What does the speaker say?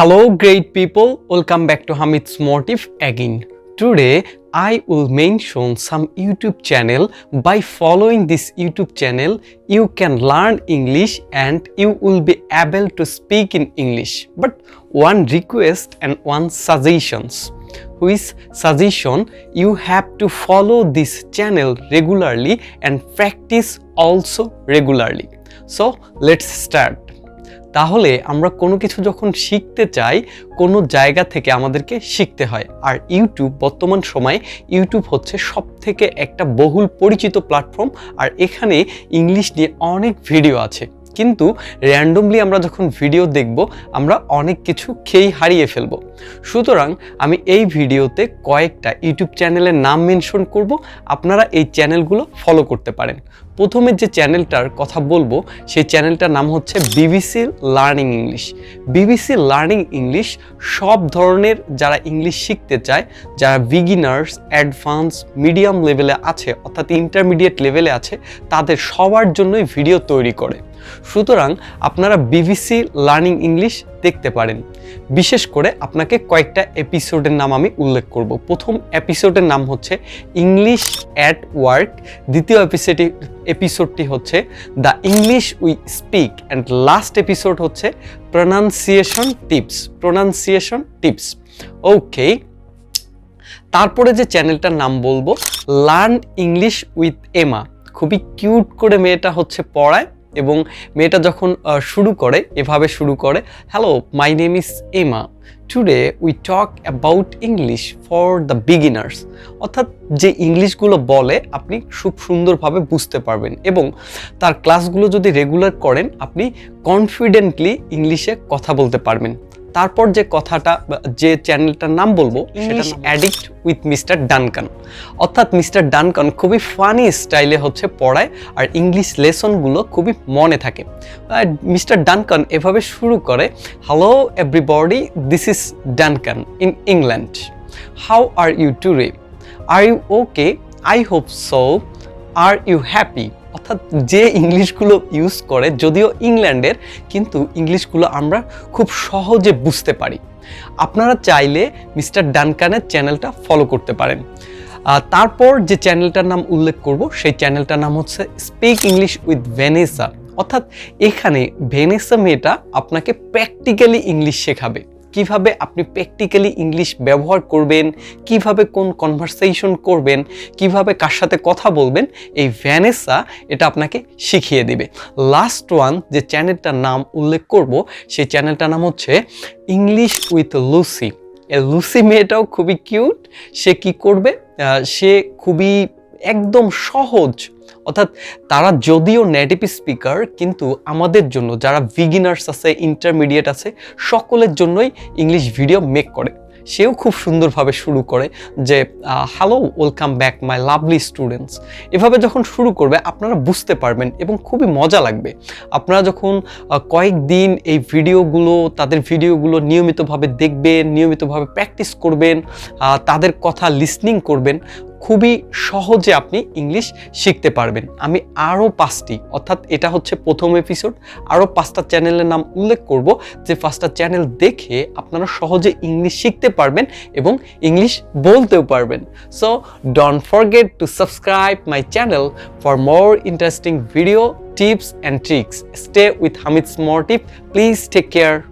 Hello, great people. Welcome back to Hamid's Motive again. Today, I will mention some YouTube channel. By following this YouTube channel, you can learn English and you will be able to speak in English. But one request and one suggestions. Which suggestion you have to follow this channel regularly and practice also regularly. So let's start. তাহলে আমরা কোনো কিছু যখন শিখতে চাই, কোনো জায়গা থেকে আমাদেরকে শিখতে হয়। আর ইউটিউব বর্তমান সময়ে ইউটিউব হচ্ছে সব থেকে একটা বহুল পরিচিত প্ল্যাটফর্ম আর এখানে ইংলিশ নিয়ে অনেক ভিডিও আছে। কিন্তু র্যান্ডমলি আমরা যখন ভিডিও দেখব, আমরা অনেক কিছু খেয়েই হারিয়ে ফেলব। সুতরাং আমি এই ভিডিওতে কয়েকটা ইউটিউব চ্যানেলের নাম মেনশন করব, আপনারা এই চ্যানেলগুলো ফলো করতে পারেন। প্রথমে যে চ্যানেলটার কথা বলব, সেই চ্যানেলটার নাম হচ্ছে BBC learning English. BBC learning English সব ধরনের যারা ইংলিশ শিখতে চায়, যারা বিগিনার্স, অ্যাডভান্স, মিডিয়াম লেভেলে আছে, অর্থাৎ ইন্টারমিডিয়েট লেভেলে আছে, তাদের সবার জন্যই ভিডিও তৈরি করে। সুতরাং আপনারা বিবিসি লার্নিং ইংলিশ দেখতে পারেন। বিশেষ করে আপনাকে কয়েকটা এপিসোডের নাম আমি উল্লেখ করব। প্রথম এপিসোডের নাম হচ্ছে ইংলিশ অ্যাট ওয়ার্ক। দ্বিতীয় এপিসোডটি এপিসোডটি হচ্ছে the English we speak. And last episode হচ্ছে pronunciation tips pronunciation tips. Okay, তারপরে যে চ্যানেলটার নাম বলব, লার্ন ইংলিশ উইথ এমা। খুবই কিউট করে মেয়েটা হচ্ছে পড়ায়। এবং মেয়েটা যখন শুরু করে, এভাবে শুরু করে hello my name is Emma today we talk about English for the beginners অর্থাৎ যে ইংলিশগুলো বলে, আপনি খুব সুন্দরভাবে বুঝতে পারবেন এবং তার ক্লাসগুলো যদি রেগুলার করেন, আপনি কনফিডেন্টলি ইংলিশে কথা বলতে পারবেন। তারপর যে কথাটা যে চ্যানেলটার নাম বলব English addict with Mister Duncan অর্থাৎ মিস্টার ডানকান খুবই ফানি স্টাইলে হচ্ছে পড়ায় আর ইংলিশ লেসনগুলো খুবই মনে থাকে। মিস্টার ডানকান এভাবে শুরু করে hello everybody this is Duncan in England how are you today are you okay I hope so are you happy অর্থাৎ যে ইংলিশগুলো ইউজ করে যদিও ইংল্যান্ডের, কিন্তু ইংলিশগুলো আমরা খুব সহজে বুঝতে পারি। আপনারা চাইলে মিস্টার ডানকানের চ্যানেলটা ফলো করতে পারেন। তারপর যে চ্যানেলটার নাম উল্লেখ করব, সেই চ্যানেলটার নাম হচ্ছে স্পিক ইংলিশ উইথ ভেনেসা। অর্থাৎ এখানে ভেনেসা মেয়েটা আপনাকে প্র্যাকটিক্যালি ইংলিশ শেখাবে। কীভাবে আপনি প্র্যাকটিক্যালি ইংলিশ ব্যবহার করবেন, কীভাবে কোন কনভারসেশন করবেন, কীভাবে কার সাথে কথা বলবেন, এই ভ্যানেসা এটা আপনাকে শিখিয়ে দিবে। লাস্ট ওয়ান যে চ্যানেলটার নাম উল্লেখ করব, সেই চ্যানেলটার নাম হচ্ছে ইংলিশ উইথ লুসি লুসি মেয়েটাও খুবই কিউট সে কি করবে? সে খুবই একদম সহজ। অর্থাৎ তারা যদিও নেটিভ স্পিকার কিন্তু আমাদের জন্য যারা বিগিনার্স আছে ইন্টারমিডিয়েট আছে, সকলের জন্যই ইংলিশ ভিডিও মেক করে। সেও খুব সুন্দরভাবে শুরু করে যে hello welcome back my lovely students এভাবে যখন শুরু করবে, আপনারা বুঝতে পারবেন এবং খুবই মজা লাগবে। আপনারা যখন কয়েকদিন এই ভিডিওগুলো তাদের ভিডিওগুলো নিয়মিতভাবে দেখবেন, নিয়মিতভাবে প্র্যাকটিস করবেন তাদের কথা লিসনিং করবেন খুবই সহজে আপনি ইংলিশ শিখতে পারবেন আমি আরও পাঁচটি, অর্থাৎ এটা হচ্ছে প্রথম এপিসোড আরও পাঁচটা চ্যানেলের নাম উল্লেখ করব যে পাঁচটা চ্যানেল দেখে আপনারা সহজে ইংলিশ শিখতে পারবেন এবং ইংলিশ বলতেও পারবেন so don't forget to subscribe my channel for more interesting video tips and tricks. Stay with Hamid's Motive. Please take care.